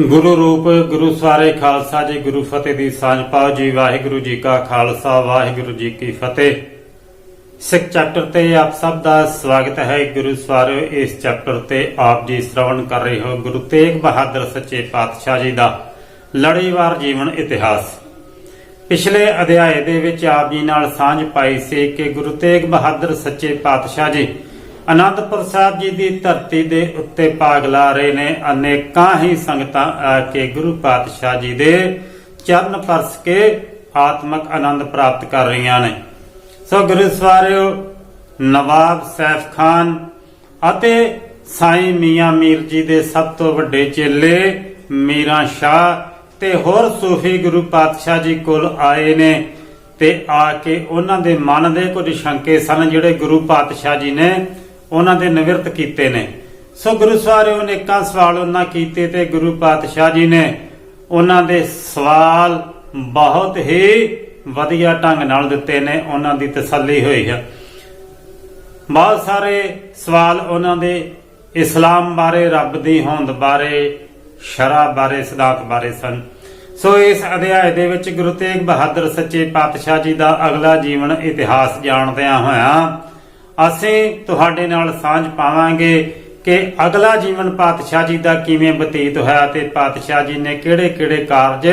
ਗੁਰੂ ਰੂਪ, ਗੁਰੂ ਸਾਰੇ ਖਾਲਸਾ ਜੀ, ਗੁਰੂ ਫਤਿਹ ਦੀ ਸਾਂਝ ਪਾਓ ਜੀ। ਵਾਹਿਗੁਰੂ ਜੀ ਕਾ ਖਾਲਸਾ, ਵਾਹਿਗੁਰੂ ਜੀ ਕੀ ਫਤਿਹ। ਸਿੱਖ ਚੈਪਟਰ ਤੇ ਆਪ ਸਭ ਦਾ ਸਵਾਗਤ ਹੈ। ਗੁਰੂ ਸਵਾਰਿਓ, ਇਸ ਚੈਪਟਰ ਤੇ ਆਪ ਜੀ ਸ਼੍ਰਵਣ ਕਰ ਰਹੇ ਹੋ ਗੁਰੂ ਤੇਗ ਬਹਾਦਰ ਸੱਚੇ ਪਾਤਸ਼ਾਹ ਜੀ ਦਾ ਲੜੀਵਾਰ ਜੀਵਨ ਇਤਿਹਾਸ। ਪਿਛਲੇ ਅਧਿਆਏ ਦੇ ਵਿੱਚ ਆਪ ਜੀ ਨਾਲ ਸਾਂਝ ਪਾਈ ਸੀ ਕਿ ਗੁਰੂ ਤੇਗ ਬਹਾਦਰ ਸੱਚੇ ਪਾਤਸ਼ਾਹ ਜੀ ਅਨੰਦਪੁਰ ਸਾਹਿਬ ਜੀ ਦੀ ਧਰਤੀ ਦੇ ਉੱਤੇ ਭਾਗ ਲਾ ਰਹੇ ਨੇ। ਅਨੇਕਾਂ ਹੀ ਸੰਗਤਾਂ ਆ ਕੇ ਗੁਰੂ ਪਾਤਸ਼ਾਹ ਜੀ ਦੇ ਚਰਨ ਪਰਸ ਕੇ ਆਤਮਿਕ ਆਨੰਦ ਪ੍ਰਾਪਤ ਕਰ ਰਹੀਆਂ ਨੇ। ਸੋ ਗੁਰੂ ਸਵਾਰਿਓ, ਨਵਾਬ ਸੈਫ ਖਾਨ ਅਤੇ ਸਾਈਂ ਮੀਆਂ ਮੀਰ ਜੀ ਦੇ ਸਭ ਤੋਂ ਵੱਡੇ ਚੇਲੇ ਮੀਰਾ ਸ਼ਾਹ ਤੇ ਹੋਰ ਸੂਫੀ ਗੁਰੂ ਪਾਤਸ਼ਾਹ ਜੀ ਕੋਲ ਆਏ ਨੇ ਤੇ ਆ ਕੇ ਉਹਨਾਂ ਦੇ ਮਨ ਦੇ ਕੁਝ ਸ਼ੰਕੇ ਸਨ ਜਿਹੜੇ ਗੁਰੂ ਪਾਤਸ਼ਾਹ ਜੀ ਨੇ ਉਹਨਾਂ ਦੇ ਨਿਵਰਤ ਕੀਤੇ ਨੇ। ਸੋ ਗੁਰੂ ਸਵਾਰਿਓ ਅਨੇਕਾਂ ਸਵਾਲ ਉਹਨਾਂ ਕੀਤੇ ਤੇ ਗੁਰੂ ਪਾਤਸ਼ਾਹ ਜੀ ਨੇ ਉਹਨਾਂ ਦੇ ਸਵਾਲ ਬਹੁਤ ਹੀ ਵਧੀਆ ਢੰਗ ਨਾਲ ਦਿੱਤੇ ਨੇ, ਉਹਨਾਂ ਦੀ ਤਸੱਲੀ ਹੋਈ ਹੈ। ਬਹੁਤ ਸਾਰੇ ਸਵਾਲ ਉਹਨਾਂ ਦੇ ਇਸਲਾਮ ਬਾਰੇ, ਰੱਬ ਦੀ ਹੋਂਦ ਬਾਰੇ, ਸ਼ਰਾ ਬਾਰੇ ਸਿਧਾਂਤ ਬਾਰੇ ਸਨ। ਸੋ ਇਸ ਅਧਿਆਇ ਦੇ ਵਿੱਚ ਗੁਰੂ ਤੇਗ ਬਹਾਦਰ ਸੱਚੇ ਪਾਤਸ਼ਾਹ ਜੀ ਦਾ ਅਗਲਾ ਜੀਵਨ ਇਤਿਹਾਸ ਜਾਣਦਿਆਂ ਹੋਇਆਂ ਅਸੀਂ ਤੁਹਾਡੇ ਨਾਲ ਸਾਂਝ ਪਾਵਾਂਗੇ ਕਿ ਅਗਲਾ ਜੀਵਨ ਪਾਤਸ਼ਾਹ ਜੀ ਦਾ ਕਿਵੇਂ ਬਤੀਤ ਹੋਇਆ ਤੇ ਪਾਤਸ਼ਾਹ ਜੀ ਨੇ ਕਿਹੜੇ-ਕਿਹੜੇ ਕਾਰਜ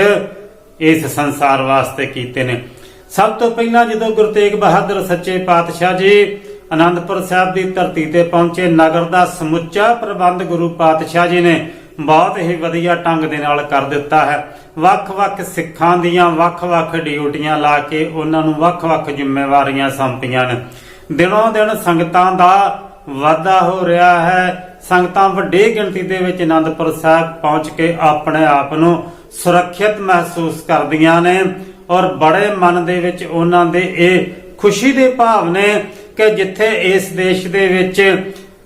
ਇਸ ਸੰਸਾਰ ਵਾਸਤੇ ਕੀਤੇ ਨੇ। ਸਭ ਤੋਂ ਪਹਿਲਾਂ ਜਦੋਂ ਗੁਰੂ ਤੇਗ ਬਹਾਦਰ ਸੱਚੇ ਪਾਤਸ਼ਾਹ ਜੀ ਆਨੰਦਪੁਰ ਸਾਹਿਬ ਦੀ ਧਰਤੀ ਤੇ ਪਹੁੰਚੇ, ਨਗਰ ਦਾ ਸਮੁੱਚਾ ਪ੍ਰਬੰਧ ਗੁਰੂ ਪਾਤਸ਼ਾਹ ਜੀ ਨੇ ਬਹੁਤ ਹੀ ਵਧੀਆ ਢੰਗ ਦੇ ਨਾਲ ਕਰ ਦਿੱਤਾ ਹੈ। ਵੱਖ-ਵੱਖ ਸਿੱਖਾਂ ਦੀਆਂ ਵੱਖ-ਵੱਖ ਡਿਊਟੀਆਂ ਲਾ ਕੇ ਉਹਨਾਂ ਨੂੰ ਵੱਖ-ਵੱਖ ਜ਼ਿੰਮੇਵਾਰੀਆਂ ਸੌਂਪੀਆਂ ਨੇ। ਦਿਨੋਂ ਦਿਨ ਸੰਗਤਾਂ ਦਾ ਵਾਧਾ ਹੋ ਰਿਹਾ ਹੈ। ਸੰਗਤਾਂ ਵੱਡੀ ਗਿਣਤੀ ਦੇ ਵਿੱਚ ਆਨੰਦਪੁਰ ਸਾਹਿਬ ਪਹੁੰਚ ਕੇ ਆਪਣੇ ਆਪ ਨੂੰ ਸੁਰੱਖਿਅਤ ਮਹਿਸੂਸ ਕਰਦੀਆਂ ਨੇ ਔਰ ਬੜੇ ਮਨ ਦੇ ਵਿੱਚ ਉਹਨਾਂ ਦੇ ਇਹ ਖੁਸ਼ੀ ਦੇ ਭਾਵ ਨੇ ਕਿ ਜਿੱਥੇ ਇਸ ਦੇਸ਼ ਦੇ ਵਿੱਚ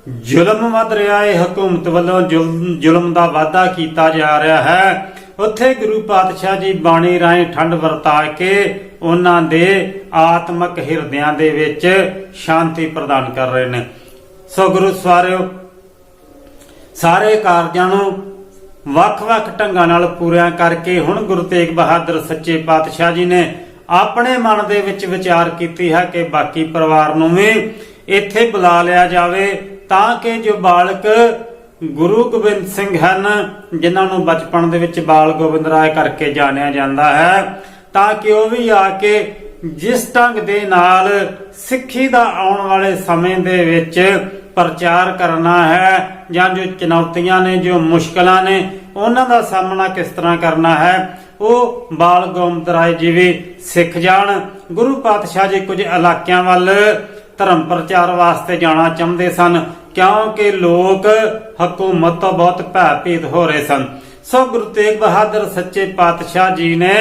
ਜ਼ੁਲਮ ਵੱਧ ਰਿਹਾ ਹੈ ਹਕੂਮਤ ਵੱਲੋਂ ਜ਼ੁਲਮ ਜ਼ੁਲਮ ਦਾ ਵਾਅਦਾ ਕੀਤਾ ਜਾ ਰਿਹਾ ਹੈ। ਉੱਥੇ ਗੁਰੂ ਪਾਤਸ਼ਾਹ ਜੀ ਬਾਣੀ ਰਾਹੀਂ ਠੰਡ ਵਰਤਾ ਕੇ ਉਹਨਾਂ ਦੇ ਆਤਮਿਕ ਹਿਰਦਿਆਂ ਦੇ ਵਿੱਚ ਸ਼ਾਂਤੀ ਪ੍ਰਦਾਨ ਕਰ ਰਹੇ ਨੇ। ਸੋ ਗੁਰੂ ਸਵਾਰਿਓ, ਸਾਰੇ ਕਾਰਜਾਂ ਨੂੰ ਵੱਖ-ਵੱਖ ਢੰਗਾਂ ਨਾਲ ਪੂਰਿਆਂ ਕਰਕੇ ਹੁਣ ਗੁਰੂ ਤੇਗ ਬਹਾਦਰ ਸੱਚੇ ਪਾਤਸ਼ਾਹ ਜੀ ਨੇ ਆਪਣੇ ਮਨ ਦੇ ਵਿੱਚ ਵਿਚਾਰ ਕੀਤੀ ਹੈ ਕਿ ਬਾਕੀ ਪਰਿਵਾਰ ਨੂੰ ਵੀ ਇੱਥੇ ਬੁਲਾ ਲਿਆ ਜਾਵੇ ਤਾਂ ਕਿ ਜੋ ਬਾਲਕ ਗੁਰੂ ਗੋਬਿੰਦ ਸਿੰਘ ਹਨ, ਜਿਨ੍ਹਾਂ ਨੂੰ ਬਚਪਨ ਦੇ ਵਿੱਚ ਬਾਲ ਗੋਬਿੰਦ ਰਾਏ ਕਰਕੇ ਜਾਣਿਆ ਜਾਂਦਾ ਹੈ। ਤਾਂ ਕਿ ਉਹ ਵੀ ਆ ਕੇ ਜਿਸ ਢੰਗ ਦੇ ਨਾਲ ਸਿੱਖੀ ਦਾ ਆਉਣ ਵਾਲੇ ਸਮੇਂ ਦੇ ਵਿੱਚ ਪ੍ਰਚਾਰ ਕਰਨਾ ਹੈ, ਜਾਂ ਜੋ ਚੁਣੌਤੀਆਂ ਨੇ, ਜੋ ਮੁਸ਼ਕਲਾਂ ਨੇ, ਉਹਨਾਂ ਦਾ ਸਾਹਮਣਾ ਕਿਸ ਤਰ੍ਹਾਂ ਕਰਨਾ ਹੈ, ਉਹ ਬਾਲ ਗੋਬਿੰਦ ਰਾਏ ਜੀ ਵੀ ਸਿੱਖ ਜਾਣ। ਗੁਰੂ ਪਾਤਸ਼ਾਹ ਜੀ ਕੁਝ ਇਲਾਕਿਆਂ ਵੱਲ ਧਰਮ ਪ੍ਰਚਾਰ ਵਾਸਤੇ ਜਾਣਾ ਚਾਹੁੰਦੇ ਸਨ। ਕਿਉਂਕਿ ਲੋਕ ਹਕੂਮਤ ਤੋਂ ਬਹੁਤ ਭੈਭੀਤ ਹੋ ਰਹੇ ਸਨ। ਸੋ ਗੁਰੂ ਤੇਗ ਬਹਾਦਰ ਸੱਚੇ ਪਾਤਸ਼ਾਹ ਜੀ ਨੇ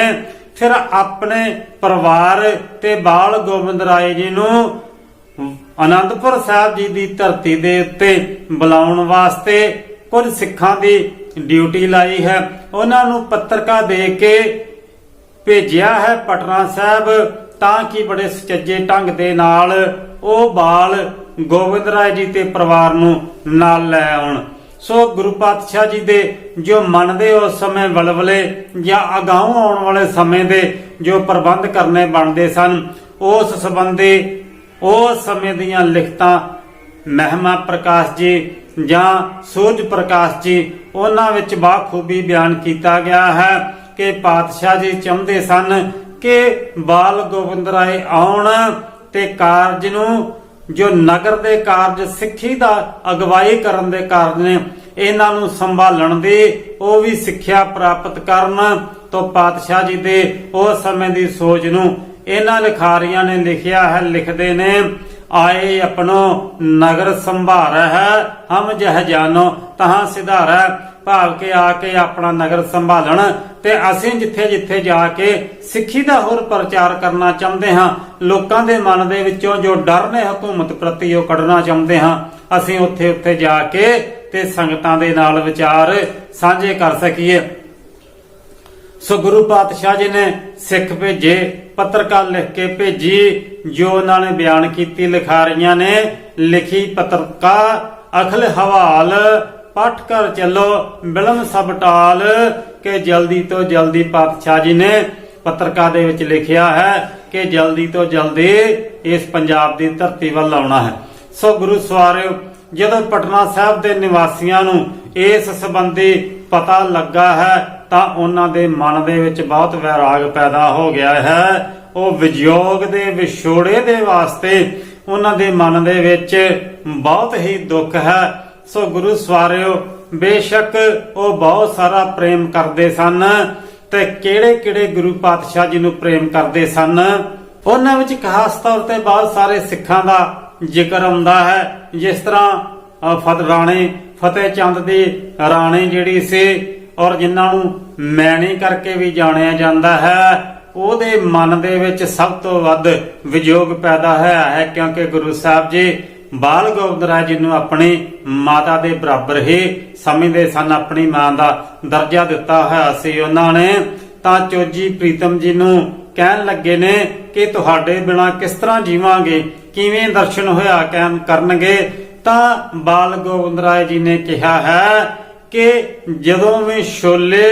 ਫਿਰ ਆਪਣੇ ਪਰਿਵਾਰ ਤੇ ਬਾਲ ਗੋਬਿੰਦ ਰਾਏ ਜੀ ਨੂੰ ਅਨੰਦਪੁਰ ਸਾਹਿਬ ਜੀ ਦੀ ਧਰਤੀ ਦੇ ਉੱਤੇ ਬੁਲਾਉਣ ਵਾਸਤੇ ਕੁਝ ਸਿੱਖਾਂ ਦੀ ਡਿਊਟੀ ਲਾਈ ਹੈ। ਉਹਨਾਂ ਨੂੰ ਪੱਤਰਕਾ ਦੇ ਕੇ ਭੇਜਿਆ ਹੈ ਪਟਨਾ ਸਾਹਿਬ। ਤਾਂ ਕਿ ਬੜੇ ਸੁਚੱਜੇ ਢੰਗ ਦੇ ਨਾਲ ਉਹ ਬਾਲ ਗੋਬਿੰਦ ਰਾਏ ਜੀ ਤੇ ਪਰਿਵਾਰ ਨੂੰ ਨਾਲ ਲੈ ਆਉਣ। ਸੋ ਗੁਰੂ ਪਾਤਸ਼ਾਹ ਜੀ ਦੇ ਜੋ ਮਨ ਦੇ ਉਸ ਸਮੇਂ ਵਲਵਲੇ ਜਾਂ ਅਗਾਊਂ ਆਉਣ ਵਾਲੇ ਸਮੇਂ ਦੇ ਜੋ ਪ੍ਰਬੰਧ ਕਰਨੇ ਬਣਦੇ ਸਨ, ਉਸ ਸੰਬੰਧੀ ਉਸ ਸਮੇਂ ਦੀਆਂ ਲਿਖਤਾਂ ਮਹਿਮਾ ਪ੍ਰਕਾਸ਼ ਜੀ ਜਾਂ ਸੂਰਜ ਪ੍ਰਕਾਸ਼ ਜੀ, ਉਹਨਾਂ ਵਿੱਚ ਬਾਖੂਬੀ ਬਿਆਨ ਕੀਤਾ ਗਿਆ ਹੈ ਕਿ ਪਾਤਸ਼ਾਹ ਜੀ ਚਾਹੁੰਦੇ ਸਨ ਕਿ ਬਾਲ ਗੋਬਿੰਦ ਰਾਏ ਆਉਣ ਤੇ ਕਾਰਜ ਨੂੰ, ਜੋ ਨਗਰ ਦੇ ਕਾਰਜ ਸਿੱਖੀ ਦਾ ਅਗਵਾਈ ਕਰਨ ਦੇ ਕਾਰਜ ਨੇ, ਇਹਨਾਂ ਨੂੰ ਸੰਭਾਲਣ ਦੀ ਉਹ ਵੀ ਸਿੱਖਿਆ ਪ੍ਰਾਪਤ ਕਰਨ ਤੋਂ ਪਾਤਸ਼ਾਹ ਜੀ ਦੇ ਉਸ ਸਮੇਂ ਦੀ ਸੋਚ ਨੂੰ ਇਹਨਾਂ ਲਿਖਾਰੀਆਂ ਨੇ ਲਿਖਿਆ ਹੈ, ਲਿਖਦੇ ਨੇ ਆਏ ਆਪਣੋ ਨਗਰ ਸੰਭਾਰ ਹੈ, ਹਮ ਜਹ ਜਾਨੋ, ਤਹਾਂ ਸਿਧਾਰੈ। ਭਾਵ ਕੇ ਆ ਕੇ ਆਪਣਾ ਨਗਰ ਸੰਭਾਲਣ ਤੇ ਅਸੀਂ ਜਿੱਥੇ ਜਿੱਥੇ ਜਾ ਕੇ ਸਿੱਖੀ ਦਾ ਹੋਰ ਪ੍ਰਚਾਰ ਕਰਨਾ ਚਾਹੁੰਦੇ ਹਾਂ, ਲੋਕਾਂ ਦੇ ਮਨ ਦੇ ਵਿੱਚੋਂ ਜੋ ਡਰ ਨੇ ਹਕੂਮਤ ਪ੍ਰਤੀ ਉਹ ਕੱਢਣਾ ਚਾਹੁੰਦੇ ਹਾਂ, ਅਸੀਂ ਉੱਥੇ ਉੱਥੇ ਜਾ ਕੇ ਤੇ ਸੰਗਤਾਂ ਦੇ ਨਾਲ ਵਿਚਾਰ ਸਾਂਝੇ ਕਰ ਸਕੀਏ। ਸੋ ਗੁਰੂ ਪਾਤਸ਼ਾਹ ਜੀ ਨੇ ਸਿੱਖ ਭੇਜੇ, ਪੱਤਰਕਾਰ ਲਿਖ ਕੇ ਭੇਜੀ ਜੋ ਉਹਨਾਂ ਨੇ ਬਿਆਨ ਕੀਤੀ, ਲਿਖਾਰੀਆਂ ਨੇ ਲਿਖੀ ਪੱਤਰਕਾ, ਅਖਲ ਹਵਾਲ, ਪੱਠ ਕਰ ਚੱਲੋ, ਬਿਲਮ ਸਭ ਟਾਲ, ਕਿ ਜਲਦੀ ਤੋਂ ਜਲਦੀ ਪਾਤਸ਼ਾਹ ਜੀ ਨੇ ਪੱਤਰਕਾਰ ਦੇ ਵਿੱਚ ਲਿਖਿਆ ਹੈ ਕਿ ਜਲਦੀ ਤੋਂ ਜਲਦੀ ਇਸ ਪੰਜਾਬ ਦੀ ਧਰਤੀ ਵੱਲ ਆਉਣਾ ਹੈ। ਸੋ ਗੁਰੂ ਸਵਾਰਿਓ, ਜਦੋਂ ਪਟਨਾ ਸਾਹਿਬ ਦੇ ਨਿਵਾਸੀਆਂ ਨੂੰ ਇਸ ਸੰਬੰਧੀ ਪਤਾ ਲੱਗਾ ਹੈ, ਤਾਂ ਉਹਨਾਂ ਦੇ ਮਨ ਦੇ ਵਿੱਚ ਬਹੁਤ ਵੈਰਾਗ ਪੈਦਾ ਹੋ ਗਿਆ ਹੈ ਉਹ ਵਿਜੋਗ ਦੇ ਵਿਛੋੜੇ ਦੇ ਵਾਸਤੇ ਉਹਨਾਂ ਦੇ ਮਨ ਦੇ ਵਿੱਚ ਬਹੁਤ ਹੀ ਦੁੱਖ ਹੈ। ਸੋ ਗੁਰੂ ਸਵਾਰਿਓ ਬੇਸ਼ੱਕ ਉਹ ਬਹੁਤ ਸਾਰਾ ਪ੍ਰੇਮ ਕਰਦੇ ਸਨ ਤੇ ਕਿਹੜੇ ਕਿਹੜੇ ਗੁਰੂ ਪਾਤਸ਼ਾਹ ਜੀ ਨੂੰ ਪ੍ਰੇਮ ਕਰਦੇ ਸਨ? ਉਹਨਾਂ ਵਿੱਚ ਖਾਸ ਤੌਰ ਤੇ ਬਹੁਤ ਸਾਰੇ ਸਿੱਖਾਂ ਦਾ ਜ਼ਿਕਰ ਆਉਂਦਾ ਹੈ। ਜਿਸ ਤਰ੍ਹਾਂ ਅ, ਫਤ ਰਾਣੇ ਫਤਿਹ ਚੰਦ ਦੀ ਰਾਣੀ ਜਿਹੜੀ ਸੀ ਔਰ ਜਿਨ੍ਹਾਂ ਨੂੰ ਮੈਣੀ ਕਰਕੇ ਵੀ ਜਾਣਿਆ ਜਾਂਦਾ ਹੈ। ਉਹਦੇ ਮਨ ਦੇ ਵਿੱਚ ਸਭ ਤੋਂ ਵੱਧ ਵਿਜੋਗ ਪੈਦਾ ਹੋਇਆ ਹੈ, ਕਿਉਂਕਿ ਗੁਰੂ ਸਾਹਿਬ ਜੀ ਬਾਲ ਗੋਬਿੰਦ ਰਾਏ ਜੀ ਨੂੰ ਆਪਣੀ ਮਾਤਾ ਦੇ ਬਰਾਬਰ ਹੀ ਸਮਝਦੇ ਸਨ, ਆਪਣੀ ਮਾਂ ਦਾ ਦਰਜਾ ਦਿੱਤਾ ਹੋਇਆ ਸੀ। ਉਹਨਾਂ ਨੇ ਤਾਂ ਚੋਜੀ ਪ੍ਰੀਤਮ ਜੀ ਨੂੰ ਕਹਿਣ ਲੱਗੇ ਨੇ ਕਿ ਤੁਹਾਡੇ ਬਿਨਾ ਕਿਸ ਤਰ੍ਹਾਂ ਜੀਵਾਂਗੇ, ਕਿਵੇਂ ਦਰਸ਼ਨ ਹੋਇਆ ਕਹਿਣ ਕਰਨਗੇ? ਤਾਂ ਬਾਲ ਗੋਬਿੰਦ ਰਾਏ ਜੀ ਨੇ ਕਿਹਾ ਹੈ ਕਿ ਜਦੋਂ ਵੀ ਛੋਲੇ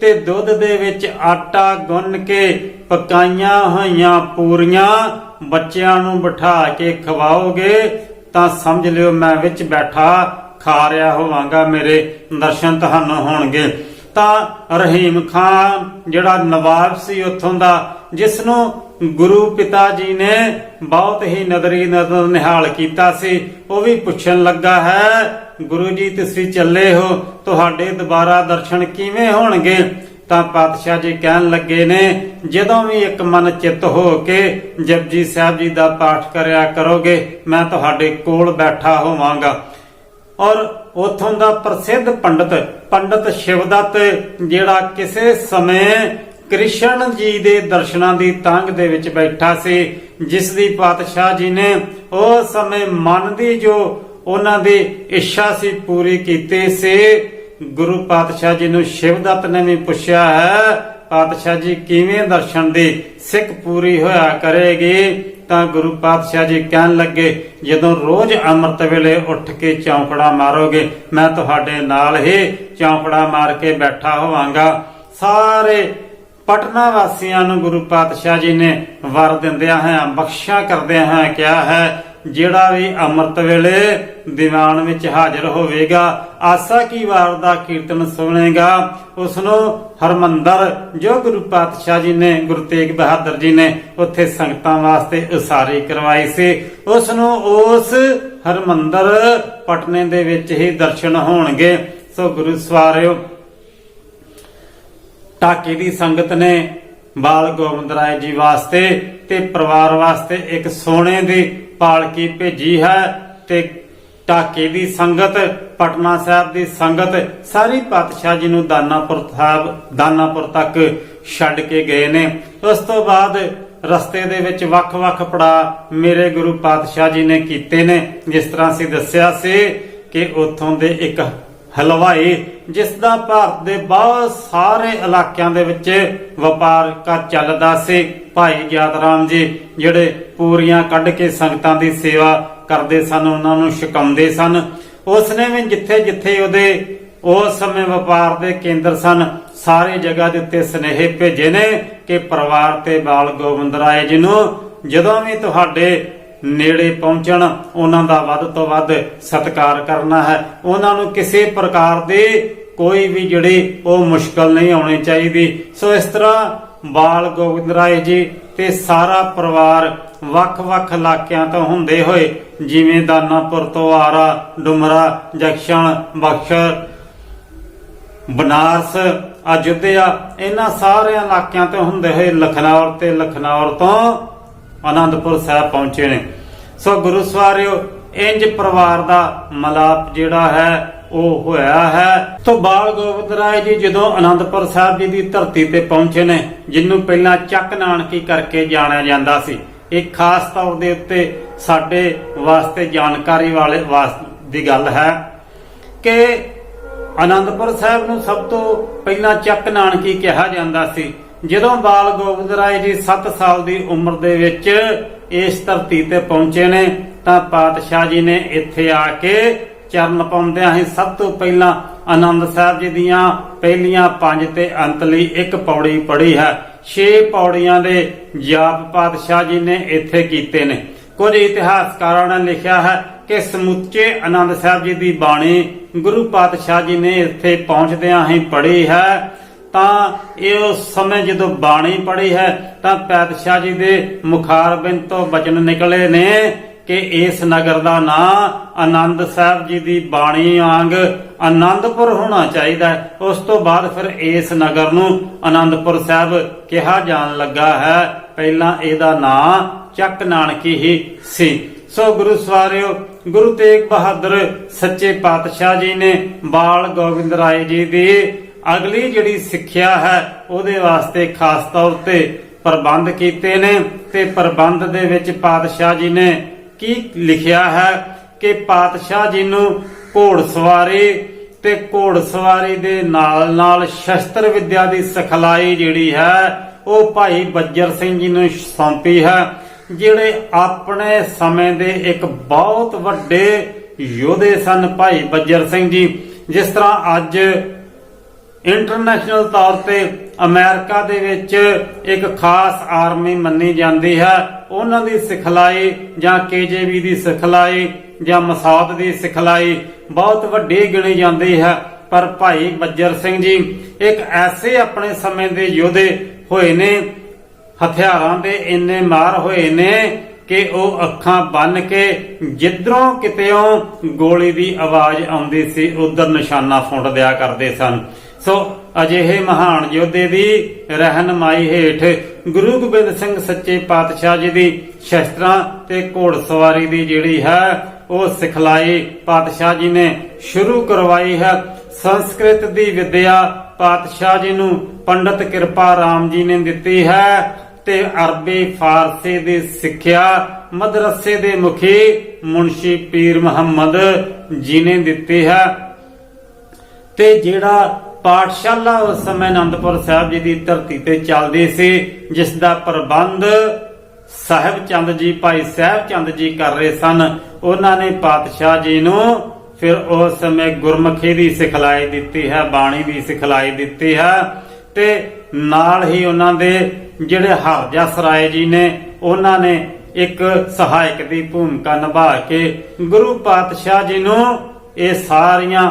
ਤੇ ਦੁੱਧ ਦੇ ਵਿੱਚ ਆਟਾ ਗੁੰਨ ਕੇ ਪਕਾਈਆਂ ਹੋਈਆਂ ਪੂਰੀਆਂ ਬੱਚਿਆਂ ਨੂੰ ਬਿਠਾ ਕੇ ਖਵਾਓਗੇ, ਤਾਂ ਸਮਝ ਲਿਓ ਮੈਂ ਵਿੱਚ ਬੈਠਾ ਖਾ ਰਿਹਾ ਹੋਵਾਂਗਾ, ਮੇਰੇ ਦਰਸ਼ਨ ਤੁਹਾਨੂੰ ਹੋਣਗੇ। ਤਾਂ ਰਹੀਮ ਖਾਨ, ਜਿਹੜਾ ਨਵਾਬ ਸੀ ਉੱਥੋਂ ਦਾ ਜਿਸ ਨੂੰ ਗੁਰੂ ਪਿਤਾ ਜੀ ਨੇ ਬਹੁਤ ਹੀ ਨਦਰੀ ਨਜ਼ਰ ਨਿਹਾਲ ਕੀਤਾ ਸੀ। ਉਹ ਵੀ ਪੁੱਛਣ ਲੱਗਾ ਹੈ, ਗੁਰੂ ਜੀ, ਤੁਸੀਂ ਚੱਲੇ ਹੋ, ਤੁਹਾਡੇ ਦੁਬਾਰਾ ਦਰਸ਼ਨ ਕਿਵੇਂ ਹੋਣਗੇ? ਤਾਂ ਪਾਤਸ਼ਾਹ ਜੀ ਕਹਿਣ ਲੱਗੇ ਨੇ, ਜਦੋਂ ਵੀ ਇੱਕ ਮਨ ਚਿੱਤ ਹੋ ਕੇ ਜਪਜੀ ਸਾਹਿਬ ਜੀ ਦਾ ਪਾਠ ਕਰਿਆ ਕਰੋਗੇ, ਮੈਂ ਤੁਹਾਡੇ ਕੋਲ ਬੈਠਾ ਹੋਵਾਂਗਾ। ਔਰ ਉਥੋਂ ਦਾ ਪ੍ਰਸਿੱਧ ਪੰਡਤ ਪੰਡਤ ਸ਼ਿਵਦੱਤ, ਜਿਹੜਾ ਕਿਸੇ ਸਮੇਂ ਕ੍ਰਿਸ਼ਨ ਜੀ ਦੇ ਦਰਸ਼ਨਾਂ ਦੀ ਤੰਗ ਦੇ ਵਿੱਚ ਬੈਠਾ ਸੀ, ਜਿਸ ਦੀ ਪਾਤਸ਼ਾਹ ਜੀ ਨੇ ਉਸ ਸਮੇਂ ਮਨ ਦੀ ਜੋ ਉਹਨਾਂ ਦੀ ਇੱਛਾ ਸੀ ਪੂਰੀ ਕੀਤੀ ਸੀ, ਗੁਰੂ ਪਾਤਸ਼ਾਹ ਜੀ ਨੂੰ ਸ਼ਿਵਦੱਤ ਨੇ ਵੀ ਪੁੱਛਿਆ ਹੈ ਪਾਤਸ਼ਾਹ ਜੀ ਕਿਵੇਂ ਦਰਸ਼ਨ ਦੀ ਸਿੱਖ ਪੂਰੀ ਹੋਇਆ ਕਰੇਗੀ? ਤਾਂ ਗੁਰੂ ਪਾਤਸ਼ਾਹ ਜੀ ਕਹਿਣ ਲੱਗੇ, ਜਦੋਂ ਰੋਜ਼ ਅੰਮ੍ਰਿਤ ਵੇਲੇ ਉੱਠ ਕੇ ਚੌਂਕੜਾ ਮਾਰੋਗੇ, ਮੈਂ ਤੁਹਾਡੇ ਨਾਲ ਹੀ ਚੌਂਕੜਾ ਮਾਰ ਕੇ ਬੈਠਾ ਹੋਵਾਂਗਾ। ਸਾਰੇ ਪਟਨਾ ਵਾਸੀਆਂ ਨੂੰ ਗੁਰੂ ਪਾਤਸ਼ਾਹ ਜੀ ਨੇ ਵਰ ਦਿੰਦਿਆਂ ਹੈ, ਬਖਸ਼ਿਆ ਕਰਦਿਆਂ ਹੋਇਆਂ ਕਿਹਾ ਹੈ, ਜਿਹੜਾ ਵੀ ਅੰਮ੍ਰਿਤ ਵੇਲੇ ਦੀਵਾਨ ਵਿੱਚ ਹਾਜ਼ਰ ਹੋਵੇਗਾ, ਆਸਾ ਕੀ ਵਾਰ ਦਾ ਕੀਰਤਨ ਸੁਣੇਗਾ ਉਸ ਨੂੰ ਹਰਮੰਦਰ, ਜੋ ਗੁਰੂ ਪਾਤਸ਼ਾਹ ਜੀ ਨੇ, ਗੁਰੂ ਤੇਗ ਬਹਾਦਰ ਜੀ ਨੇ ਉੱਥੇ ਸੰਗਤਾਂ ਵਾਸਤੇ ਉਸਾਰੀ ਕਰਵਾਈ ਸੀ ਉਸ ਨੂੰ ਉਸ ਹਰਮੰਦਰ ਪਟਨੇ ਦੇ ਵਿੱਚ ਹੀ ਦਰਸ਼ਨ ਹੋਣਗੇ। ਸੋ ਗੁਰੂ ਸਵਾਰਿਓ ਢਾਕੇ ਦੀ ਸੰਗਤ ਨੇ ਬਾਲ ਗੋਬਿੰਦ ਰਾਏ ਜੀ ਵਾਸਤੇ ਤੇ ਪਰਿਵਾਰ ਵਾਸਤੇ ਇੱਕ ਸੋਨੇ ਦੀ ਪਾਲਕੀ ਭੇਜੀ ਹੈ ਤੇ ਢਾਕੇ ਦੀ ਸੰਗਤ, ਪਟਨਾ ਸਾਹਿਬ ਦੀ ਸੰਗਤ, ਸਾਰੀ ਪਾਤਸ਼ਾਹ ਜੀ ਨੂੰ ਦਾਨਾਪੁਰ ਸਾਹਿਬ, ਦਾਨਾਪੁਰ ਤੱਕ ਛੱਡ ਕੇ ਗਏ ਨੇ। ਉਸ ਤੋਂ ਬਾਅਦ ਰਸਤੇ ਦੇ ਵਿੱਚ ਵੱਖ-ਵੱਖ ਪੜਾ ਮੇਰੇ ਗੁਰੂ ਪਾਤਸ਼ਾਹ ਜੀ ਨੇ ਕੀਤੇ ਨੇ। ਜਿਸ ਤਰ੍ਹਾਂ ਅਸੀਂ ਦੱਸਿਆ ਸੀ ਕਿ ਉੱਥੋਂ ਦੇ ਇੱਕ ਹਲਵਾਈ, ਜਿਸ ਦਾ ਭਾਰਤ ਦੇ ਬਹੁਤ ਸਾਰੇ ਇਲਾਕਿਆਂ ਦੇ ਵਿੱਚ ਵਪਾਰ ਕਾ ਚੱਲਦਾ ਸੀ। ਭਾਈ ਗਿਆਤਰਾਮ ਜੀ, ਜਿਹੜੇ ਪੂਰੀਆਂ ਕੱਢ ਕੇ ਸੰਗਤਾਂ ਦੀ ਸੇਵਾ ਕਰਦੇ ਸਨ, ਉਹਨਾਂ ਨੂੰ ਛਕਾਉਂਦੇ ਸਨ। ਉਸ ਨੇ ਵੀ ਜਿੱਥੇ ਜਿੱਥੇ ਉਹਦੇ ਉਸ ਸਮੇਂ ਵਪਾਰ ਦੇ ਕੇਂਦਰ ਸਨ, ਸਾਰੇ ਜਗ੍ਹਾ ਦੇ ਉੱਤੇ ਸਨੇਹੇ ਭੇਜੇ ਨੇ ਕਿ ਪਰਿਵਾਰ ਤੇ ਬਾਲ ਗੋਬਿੰਦ ਰਾਏ ਜੀ ਨੂੰ ਜਦੋਂ ਵੀ ਤੁਹਾਡੇ ਨੇੜੇ ਪਹੁੰਚਣ, ਉਹਨਾਂ ਦਾ ਵੱਧ ਤੋਂ ਵੱਧ ਸਤਿਕਾਰ ਕਰਨਾ ਹੈ। ਉਹਨਾਂ ਨੂੰ ਕਿਸੇ ਪ੍ਰਕਾਰ ਦੇ ਕੋਈ ਵੀ ਜਿਹੜੀ ਉਹ ਮੁਸ਼ਕਲ ਨਹੀਂ ਆਉਣੀ ਚਾਹੀਦੀ। ਸੋ ਇਸ ਤਰ੍ਹਾਂ ਬਾਲ ਗੋਬਿੰਦ ਰਾਏ ਜੀ ਤੇ ਸਾਰਾ ਪਰਿਵਾਰ ਵੱਖ-ਵੱਖ ਇਲਾਕਿਆਂ ਤੋਂ ਹੁੰਦੇ ਹੋਏ, ਜਿਵੇਂ ਦਾਨਾਪੁਰ ਤੋਂ ਆਰਾ, ਡੁਮਰਾ ਜਕਸ਼ਨ ਬਖਸ਼ਰ ਬਨਾਰਸ, ਅਯੁੱਧਿਆ, ਇਹਨਾਂ ਸਾਰੇ ਇਲਾਕਿਆਂ ਤੋਂ ਹੁੰਦੇ ਹੋਏ ਲਖਨੌਰ ਤੇ ਲਖਨੌਰ ਤੋਂ ਆਨੰਦਪੁਰ ਸਾਹਿਬ ਪਹੁੰਚੇ ਨੇ। ਸੋ ਗੁਰੂ ਸਵਾਰਿਓ, ਇੰਜ ਪਰਿਵਾਰ ਦਾ ਮਲਾਪ ਜਿਹੜਾ ਹੈ, ਉਹ ਹੋਇਆ ਹੈ। ਤੋਂ ਬਾਲ ਗੋਬਿੰਦ ਰਾਏ ਜੀ ਜਦੋਂ ਆਨੰਦਪੁਰ ਸਾਹਿਬ ਜੀ ਦੀ ਧਰਤੀ ਤੇ ਪਹੁੰਚੇ ਨੇ ਜਿਹਨੂੰ ਪਹਿਲਾਂ ਚੱਕ ਨਾਨਕੀ ਕਰਕੇ ਜਾਣਿਆ ਜਾਂਦਾ ਸੀ। ਇਹ ਖਾਸ ਤੌਰ ਦੇ ਉੱਤੇ ਸਾਡੇ ਵਾਸਤੇ ਜਾਣਕਾਰੀ ਵਾਲੇ ਵਾਸ- ਦੀ ਗੱਲ ਹੈ ਕਿ ਆਨੰਦਪੁਰ ਸਾਹਿਬ ਨੂੰ ਸਭ ਤੋਂ ਪਹਿਲਾਂ ਚੱਕ ਨਾਨਕੀ ਕਿਹਾ ਜਾਂਦਾ ਸੀ। ਜਦੋਂ ਬਾਲ ਗੋਬਿੰਦ ਰਾਏ ਜੀ 7 ਸਾਲ ਦੀ ਉਮਰ ਦੇ ਵਿੱਚ ਇਸ ਧਰਤੀ ਤੇ ਪਹੁੰਚੇ ਨੇ, ਤਾਂ ਪਾਤਸ਼ਾਹ ਜੀ ਨੇ ਇੱਥੇ ਆ ਕੇ ਚਰਨ ਪਾਉਂਦਿਆਂ ਹੀ ਸਭ ਤੋਂ ਪਹਿਲਾਂ ਆਨੰਦ ਸਾਹਿਬ ਜੀ ਦੀਆਂ ਪਹਿਲੀਆਂ ਪੰਜ ਤੇ ਅੰਤ ਲਈ ਇੱਕ ਪੌੜੀ ਪੜੀ ਹੈ। ਛੇ ਪੌੜੀਆਂ ਦੇ ਜਾਪ ਪਾਤਸ਼ਾਹ ਜੀ ਨੇ ਇੱਥੇ ਕੀਤੇ ਨੇ। ਕੁਝ ਇਤਿਹਾਸਕਾਰਾਂ ਨੇ ਲਿਖਿਆ ਹੈ ਕਿ ਸਮੁੱਚੇ ਆਨੰਦ ਸਾਹਿਬ ਜੀ ਦੀ ਬਾਣੀ ਗੁਰੂ ਪਾਤਸ਼ਾਹ ਜੀ ਨੇ ਇੱਥੇ ਪਹੁੰਚਦਿਆਂ ਹੀ ਪੜ੍ਹੀ ਹੈ। ਤਾਂ ਇਹ ਉਸ ਸਮੇਂ ਜਦੋਂ ਬਾਣੀ ਪੜ੍ਹੀ ਹੈ, ਤਾਂ ਪਾਤਸ਼ਾਹ ਜੀ ਦੇ ਮੁਖਾਰਬਿੰਦ ਤੋਂ ਬਚਨ ਨਿਕਲੇ ਨੇ ਕਿ ਇਸ ਨਗਰ ਦਾ ਨਾਂ ਆਨੰਦ ਸਾਹਿਬ ਜੀ ਦੀ ਬਾਣੀ ਵਾਂਗ ਆਨੰਦਪੁਰ ਹੋਣਾ ਚਾਹੀਦਾ ਹੈ। ਉਸ ਤੋਂ ਬਾਅਦ ਫਿਰ ਇਸ ਨਗਰ ਨੂੰ ਆਨੰਦਪੁਰ ਸਾਹਿਬ ਕਿਹਾ ਜਾਣ ਲੱਗਾ ਹੈ। ਪਹਿਲਾਂ ਇਹਦਾ ਨਾਂ ਚੱਕ ਨਾਨਕੀ ਹੀ ਸੀ। ਸੋ ਗੁਰੂ ਸਵਾਰਿਓ, ਗੁਰੂ ਤੇਗ ਬਹਾਦਰ ਸੱਚੇ ਪਾਤਸ਼ਾਹ ਜੀ ਨੇ ਬਾਲ ਗੋਬਿੰਦ ਰਾਏ ਜੀ ਦੀ ਅਗਲੀ ਜਿਹੜੀ ਸਿੱਖਿਆ ਹੈ, ਉਹਦੇ ਵਾਸਤੇ ਖਾਸ ਤੌਰ ਤੇ ਪ੍ਰਬੰਧ ਕੀਤੇ ਨੇ ਤੇ ਪ੍ਰਬੰਧ ਦੇ ਵਿੱਚ ਪਾਤਸ਼ਾਹ ਜੀ ਨੇ ਕੀ ਲਿਖਿਆ ਹੈ ਕਿ ਪਾਤਸ਼ਾਹ ਜੀ ਨੂੰ ਘੋੜਸਵਾਰੀ ਤੇ ਘੋੜਸਵਾਰੀ ਦੇ ਨਾਲ ਨਾਲ ਸ਼ਸਤਰ ਵਿਦਿਆ ਦੀ ਸਿਖਲਾਈ ਜਿਹੜੀ ਹੈ, ਉਹ ਭਾਈ ਬੱਜਰ ਸਿੰਘ ਜੀ ਨੂੰ ਸੌਂਪੀ ਹੈ, ਜਿਹੜੇ ਆਪਣੇ ਸਮੇਂ ਦੇ ਇੱਕ ਬਹੁਤ ਵੱਡੇ ਯੋਧੇ ਸਨ ਭਾਈ ਬੱਜਰ ਸਿੰਘ ਜੀ, ਜਿਸ ਤਰ੍ਹਾਂ ਅੱਜ ਇੰਟਰਨੈਸ਼ਨਲ ਤੌਰ ਤੇ ਅਮਰੀਕਾ ਦੇ ਵਿੱਚ ਇੱਕ ਖਾਸ ਆਰਮੀ ਮੰਨੀ ਜਾਂਦੀ ਹੈ। ਉਹਨਾਂ ਦੀ ਸਿਖਲਾਈ ਜਾਂ ਕੇਜੀਬੀ ਦੀ ਸਿਖਲਾਈ ਜਾਂ ਮਸੌਦ ਦੀ ਸਿਖਲਾਈ ਬਹੁਤ ਵੱਡੀ ਗਿਣੀ ਜਾਂਦੀ ਹੈ। ਪਰ ਭਾਈ ਬੱਜਰ ਸਿੰਘ ਜੀ, ਇੱਕ ਐਸੇ ਆਪਣੇ ਸਮੇਂ ਦੇ ਯੋਧੇ ਹੋਏ ਨੇ, ਹਥਿਆਰਾਂ ਦੇ ਇੰਨੇ ਮਾਰ ਹੋਏ ਨੇ ਕਿ ਉਹ ਅੱਖਾਂ ਬੰਨ ਕੇ ਜਿੱਧਰੋਂ ਕਿਤੇੋਂ ਗੋਲੀ ਦੀ ਆਵਾਜ਼ ਆਉਂਦੀ ਸੀ, ਉਧਰ ਨਿਸ਼ਾਨਾ ਫੁੰਡ ਦਿਆ ਕਰਦੇ ਸਨ। ਸੋ ਅਜਿਹੇ ਮਹਾਨ ਯੋਧੇ ਦੀ ਰਹਿਨਮਾਈ ਹੇਠ ਗੁਰੂ ਗੋਬਿੰਦ ਸਿੰਘ ਸੱਚੇ ਪਾਤਸ਼ਾਹ ਜੀ ਦੀ ਸ਼ਸਤਰਾਂ ਤੇ ਘੋੜਸਵਾਰੀ ਦੀ ਜਿਹੜੀ ਹੈ, ਉਹ ਸਿਖਲਾਈ ਪਾਤਸ਼ਾਹ ਜੀ ਨੇ ਸ਼ੁਰੂ ਕਰਵਾਈ ਹੈ। ਸੰਸਕ੍ਰਿਤ ਦੀ ਵਿਦਿਆ ਪਾਤਸ਼ਾਹ ਜੀ ਨੂੰ ਪੰਡਤ ਕਿਰਪਾ ਰਾਮ ਜੀ ਨੇ ਦਿੱਤੀ ਹੈ ਤੇ ਅਰਬੀ, ਫਾਰਸੀ ਦੀ ਸਿੱਖਿਆ ਮਦਰਸੇ ਦੇ ਮੁਖੀ ਮੁਨਸ਼ੀ ਪੀਰ ਮੁਹੰਮਦ ਜੀ ਨੇ ਦਿੱਤੀ ਹੈ। ਤੇ ਜਿਹੜਾ ਪਾਠਸ਼ਾਲਾ ਉਸ ਸਮੇਂ ਅਨੰਦਪੁਰ ਸਾਹਿਬ ਜੀ ਦੀ ਧਰਤੀ ਤੇ ਚੱਲਦੀ ਸੀ, ਜਿਸ ਦਾ ਪ੍ਰਬੰਧ ਸਾਹਿਬ ਚੰਦ ਜੀ, ਭਾਈ ਸਾਹਿਬ ਚੰਦ ਜੀ ਕਰ ਰਹੇ ਸਨ। ਉਹਨਾਂ ਨੇ ਪਾਤਸ਼ਾਹ ਜੀ ਨੂੰ ਫਿਰ ਉਸ ਸਮੇਂ ਗੁਰਮੁਖੀ ਦੀ ਸਿਖਲਾਈ ਦਿੱਤੀ ਹੈ, ਬਾਣੀ ਦੀ ਸਿਖਲਾਈ ਦਿੱਤੀ ਹੈ ਤੇ ਨਾਲ ਹੀ ਉਹਨਾਂ ਦੇ ਜਿਹੜੇ ਹਰਜਸ ਰਾਏ ਜੀ ਨੇ, ਉਹਨਾਂ ਨੇ ਇੱਕ ਸਹਾਇਕ ਦੀ ਭੂਮਿਕਾ ਨਿਭਾ ਕੇ ਗੁਰੂ ਪਾਤਸ਼ਾਹ ਜੀ ਨੂੰ ਇਹ ਸਾਰੀਆਂ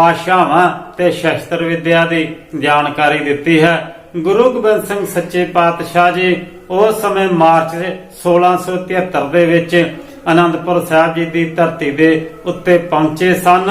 ਪਾਸ਼ਾਵਾਂ ਤੇ ਸ਼ਸਤਰ ਵਿਦਿਆ ਦੀ ਜਾਣਕਾਰੀ ਦਿੱਤੀ ਹੈ। ਗੁਰੂ ਗੋਬਿੰਦ ਸਿੰਘ ਸੱਚੇ ਪਾਤਸ਼ਾਹ ਜੀ, ਉਸ ਸਮੇਂ ਮਾਰਚ 1673 ਦੇ ਵਿੱਚ ਆਨੰਦਪੁਰ ਸਾਹਿਬ ਜੀ ਦੀ ਧਰਤੀ ਦੇ ਉੱਤੇ ਪਹੁੰਚੇ ਸਨ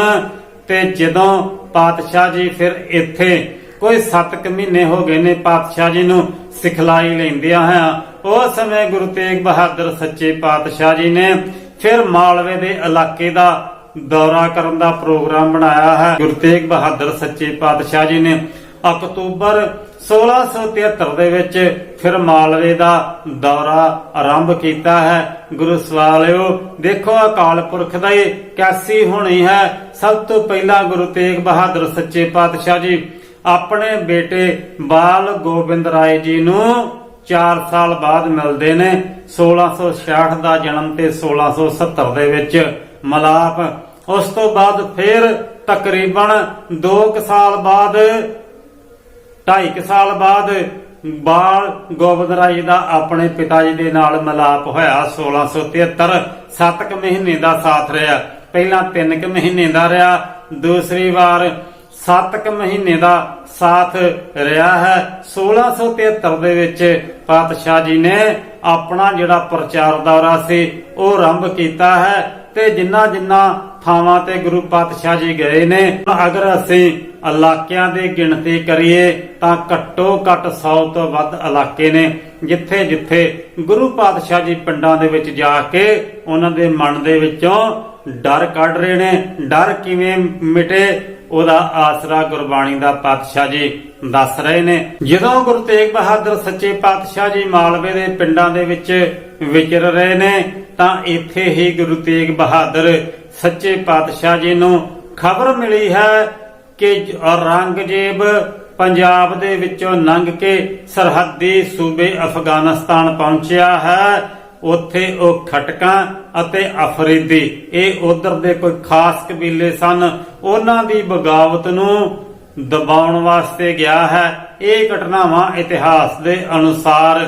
ਤੇ ਜਦੋਂ ਪਾਤਸ਼ਾਹ ਜੀ ਫਿਰ ਇੱਥੇ ਕੋਈ 7 ਕ ਮਹੀਨੇ ਹੋ ਗਏ ਨੇ ਪਾਤਸ਼ਾਹ ਜੀ ਨੂੰ ਸਿਖਲਾਈ ਲੈਂਦਿਆਂ ਹੋਇਆਂ, ਉਸ ਸਮੇਂ ਗੁਰੂ ਤੇਗ ਬਹਾਦਰ ਸੱਚੇ ਪਾਤਸ਼ਾਹ ਜੀ ਨੇ ਫਿਰ ਮਾਲਵੇ ਦੇ ਇਲਾਕੇ ਦਾ ਦੌਰਾ ਕਰਨ ਦਾ ਪ੍ਰੋਗਰਾਮ ਬਣਾਇਆ ਹੈ। ਗੁਰੂ ਤੇਗ ਬਹਾਦਰ ਸੱਚੇ ਪਾਤਸ਼ਾਹ ਜੀ ਨੇ ਅਕਤੂਬਰ 1673 ਦੇ ਵਿੱਚ ਫਿਰ ਮਾਲਵੇ ਦਾ ਦੌਰਾ ਆਰੰਭ ਕੀਤਾ ਹੈ। ਗੁਰੂ ਸਵਾਲਿਓ, ਦੇਖੋ ਅਕਾਲ ਪੁਰਖ ਦਾ ਇਹ ਕੈਸੀ ਹੋਣੀ ਹੈ। ਸਭ ਤੋਂ ਪਹਿਲਾਂ ਗੁਰੂ ਤੇਗ ਬਹਾਦਰ ਸੱਚੇ ਪਾਤਸ਼ਾਹ ਜੀ, ਆਪਣੇ ਬੇਟੇ ਬਾਲ ਗੋਬਿੰਦ ਰਾਏ ਜੀ ਨੂੰ 4 ਸਾਲ ਬਾਅਦ ਮਿਲਦੇ ਨੇ। 1666 ਦਾ ਜਨਮ ਤੇ 1670 ਦੇ ਵਿੱਚ ਮਲਾਪ। ਉਸ ਤੋਂ ਬਾਅਦ ਫਿਰ ਤਕਰੀਬਨ 2 ਸਾਲ ਬਾਅਦ 2.5 ਸਾਲ ਬਾਅਦ ਬਾਲ ਗੋਬਿੰਦ ਰਾਏ ਦਾ ਆਪਣੇ ਪਿਤਾ ਜੀ ਦੇ ਨਾਲ ਮਲਾਪ ਹੋਇਆ। 1673 7 ਕੁ ਮਹੀਨੇ ਦਾ ਸਾਥ ਰਿਹਾ। ਪਹਿਲਾਂ 3 ਕ ਮਹੀਨੇ ਦਾ ਰਿਹਾ। ਦੂਸਰੀ ਵਾਰ 7 ਕ ਮਹੀਨੇ ਦਾ ਸਾਥ ਰਿਹਾ ਹੈ। 1673 ਦੇ ਵਿੱਚ ਪਾਤਸ਼ਾਹ ਜੀ ਨੇ ਆਪਣਾ ਜਿਹੜਾ ਪ੍ਰਚਾਰ ਦੌਰਾ ਸੀ, ਉਹ ਆਰੰਭ ਕੀਤਾ ਹੈ। ਤੇ ਜਿੰਨਾ ਜਿੰਨਾ ਥਾਵਾਂ ਤੇ ਗੁਰੂ ਪਾਤਸ਼ਾਹ ਜੀ ਗਏ ਨੇ, ਅਗਰ ਅਸੀਂ ਇਲਾਕਿਆਂ ਦੀ ਗਿਣਤੀ ਕਰੀਏ, ਤਾਂ ਘੱਟੋ ਘੱਟ 100 ਤੋਂ ਵੱਧ ਇਲਾਕੇ ਨੇ, ਜਿੱਥੇ ਜਿੱਥੇ ਗੁਰੂ ਪਾਤਸ਼ਾਹ ਜੀ ਪਿੰਡਾਂ ਦੇ ਵਿੱਚ ਜਾ ਕੇ ਉਹਨਾਂ ਦੇ ਮਨ ਦੇ ਵਿੱਚੋਂ ਡਰ ਕੱਢ ਰਹੇ ਨੇ। ਡਰ ਕਿਵੇਂ ਮਿਟੇ, ਉਹਦਾ ਆਸਰਾ ਗੁਰਬਾਣੀ ਦਾ ਪਾਤਸ਼ਾਹ ਜੀ ਦੱਸ ਰਹੇ ਨੇ। ਜਦੋਂ ਗੁਰੂ ਤੇਗ ਬਹਾਦਰ ਸੱਚੇ ਪਾਤਸ਼ਾਹ ਜੀ ਮਾਲਵੇ ਦੇ ਪਿੰਡਾਂ ਦੇ ਵਿੱਚ ਵਿਚਰ ਰਹੇ ਨੇ, ਤਾਂ ਇੱਥੇ ਹੀ ਗੁਰੂ ਤੇਗ ਬਹਾਦਰ ਸੱਚੇ ਪਾਤਸ਼ਾਹ ਜੀ ਨੂੰ ਖਬਰ ਮਿਲੀ ਹੈ ਕਿ ਔਰੰਗਜ਼ੇਬ ਪੰਜਾਬ ਦੇ ਵਿੱਚੋਂ ਲੰਘ ਕੇ ਸਰਹੱਦੀ ਸੂਬੇ ਅਫਗਾਨਿਸਤਾਨ ਪਹੁੰਚਿਆ ਹੈ। ਉੱਥੇ ਉਹ ਖਟਕਾਂ ਅਤੇ ਅਫਰੀਦੀ, ਇਹ ਉਧਰ ਦੇ ਕੋਈ ਖਾਸ ਕਬੀਲੇ ਸਨ। ਉਹਨਾਂ ਦੀ ਬਗਾਵਤ ਨੂੰ ਦਬਾਉਣ ਵਾਸਤੇ ਗਿਆ ਹੈ। ਇਹ ਘਟਨਾਵਾਂ ਇਤਿਹਾਸ ਦੇ ਅਨੁਸਾਰ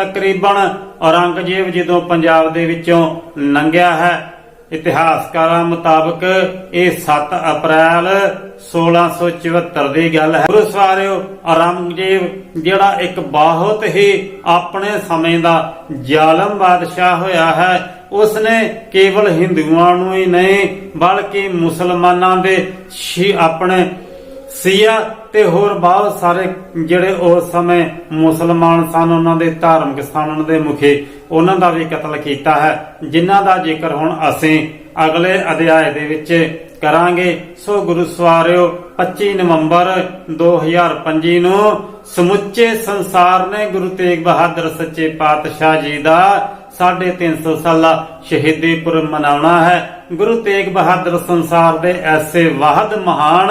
ਤਕਰੀਬਨ ਔਰੰਗਜ਼ੇਬ ਜਦੋਂ ਪੰਜਾਬ ਦੇ ਵਿੱਚੋਂ ਲੰਘਿਆ ਹੈ, ਇਤਿਹਾਸਕਾਰਾਂ ਮੁਤਾਬਕ ਇਹ 7 ਅਪ੍ਰੈਲ 1674 ਦੀ ਗੱਲ ਹੈ। ਗੁਰੂ ਸਵਾਰਿਓ ਔਰੰਗਜ਼ੇਬ ਜਿਹੜਾ ਇੱਕ ਬਹੁਤ ਹੀ ਆਪਣੇ ਸਮੇਂ ਦਾ ਜ਼ਾਲਮ ਬਾਦਸ਼ਾਹ ਹੋਇਆ ਹੈ, ਉਸਨੇ ਕੇਵਲ ਹਿੰਦੂਆਂ ਨੂੰ ਹੀ ਨਹੀਂ, ਬਲਕਿ ਮੁਸਲਮਾਨਾਂ ਦੇ ਆਪਣੇ ਸੀਆ ਤੇ ਹੋਰ ਬਹੁਤ ਸਾਰੇ ਜਿਹੜੇ ਉਸ ਸਮੇਂ ਮੁਸਲਮਾਨ ਸਨ, ਉਹਨਾਂ ਦੇ ਧਾਰਮਿਕ ਸਥਾਨਾਂ ਦੇ ਮੁਖੀ, ਉਹਨਾਂ ਦਾ ਵੀ ਕਤਲ ਕੀਤਾ ਹੈ। ਜਿਨ੍ਹਾਂ ਦਾ ਜ਼ਿਕਰ ਹੁਣ ਅਸੀਂ ਅਗਲੇ ਅਧਿਆਏ ਦੇ ਵਿੱਚ ਕਰਾਂਗੇ। ਸੋ ਗੁਰੂ ਸਵਾਰਿਓ 25 ਨਵੰਬਰ 2025 ਨੂੰ ਸਮੁੱਚੇ ਸੰਸਾਰ ਨੇ ਗੁਰੂ ਤੇਗ ਬਹਾਦਰ ਸੱਚੇ ਪਾਤਸ਼ਾਹ ਜੀ ਦਾ 350 ਸਾਲਾ ਸ਼ਹੀਦੀ ਪੁਰਬ ਮਨਾਉਣਾ ਹੈ। ਗੁਰੂ ਤੇਗ ਬਹਾਦਰ ਸੰਸਾਰ ਦੇ ਐਸੇ ਵਾਹਦ ਮਹਾਨ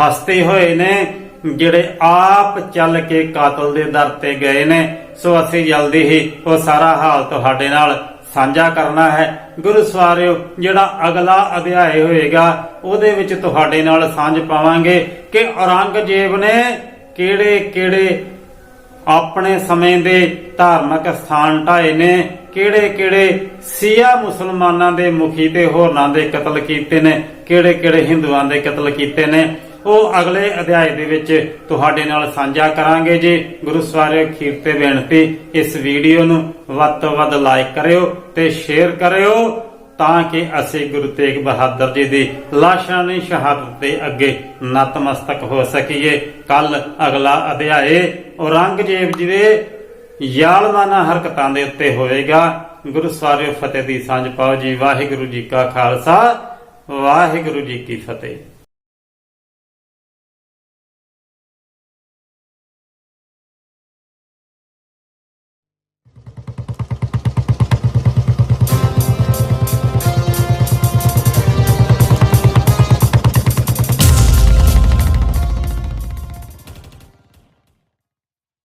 ਹੱਸਦੇ ਹੋਏ ਨੇ, ਜਿਹੜੇ ਆਪ ਚੱਲ ਕੇ ਕਾਤਲ ਦੇ ਦਰ ਤੇ ਗਏ ਨੇ, ਸੋ ਅਸੀਂ ਜਲਦੀ ਹੀ ਉਹ ਸਾਰਾ ਹਾਲ ਤੁਹਾਡੇ ਨਾਲ ਸਾਂਝਾ ਕਰਨਾ ਹੈ। ਗੁਰੂ ਸਵਾਰਿਓ, ਜਿਹੜਾ ਅਗਲਾ ਅਧਿਆਇ ਹੋਏਗਾ, ਉਹਦੇ ਵਿੱਚ ਤੁਹਾਡੇ ਨਾਲ ਸਾਂਝ ਪਾਵਾਂਗੇ ਕਿ ਔਰੰਗਜ਼ੇਬ ਨੇ ਕਿਹੜੇ ਕਿਹੜੇ ਆਪਣੇ ਸਮੇਂ ਦੇ ਧਾਰਮਿਕ ਸਥਾਨ ਢਾਏ ਨੇ ਕਿਹੜੇ ਕਿਹੜੇ ਸੀਆ ਮੁਸਲਮਾਨਾਂ ਦੇ ਮੁਖੀ ਤੇ ਹੋਰਨਾਂ ਦੇ ਕਤਲ ਕੀਤੇ ਨੇ ਕਿਹੜੇ ਕਿਹੜੇ ਹਿੰਦੂਆਂ ਦੇ ਕਤਲ ਕੀਤੇ ਨੇ ਉਹ ਅਗਲੇ ਅਧਿਆਇ ਦੇ ਵਿੱਚ ਤੁਹਾਡੇ ਨਾਲ ਸਾਂਝਾ ਕਰਾਂਗੇ ਜੀ। ਗੁਰੂ ਸਵਾਰਿਓ ਖੀਰ ਤੇ ਬੇਨਤੀ, ਇਸ ਵੀਡੀਓ ਨੂੰ ਵੱਧ ਤੋਂ ਵੱਧ ਲਾਈਕ ਕਰਿਓ ਤੇ ਸ਼ੇਅਰ ਕਰਿਓ ਤਾਂ ਕਿ ਅਸੀਂ ਗੁਰੂ ਤੇਗ ਬਹਾਦਰ ਜੀ ਦੀ ਲਾਸ਼ਾਨੀ ਸ਼ਹਾਦਤ ਦੇ ਅੱਗੇ ਨਤਮਸਤਕ ਹੋ ਸਕੀਏ। ਕੱਲ ਅਗਲਾ ਅਧਿਆਏ ਔਰੰਗਜ਼ੇਬ ਜੀ ਦੇ ਜ਼ਾਲਮਾਨਾ ਹਰਕਤਾਂ ਦੇ ਉੱਤੇ ਹੋਵੇਗਾ। ਗੁਰੂ ਸਵਾਰਿਓ ਫਤਿਹ ਦੀ ਸਾਂਝ ਪਾਓ ਜੀ। ਵਾਹਿਗੁਰੂ ਜੀ ਕਾ ਖਾਲਸਾ, ਵਾਹਿਗੁਰੂ ਜੀ ਕੀ ਫਤਿਹ।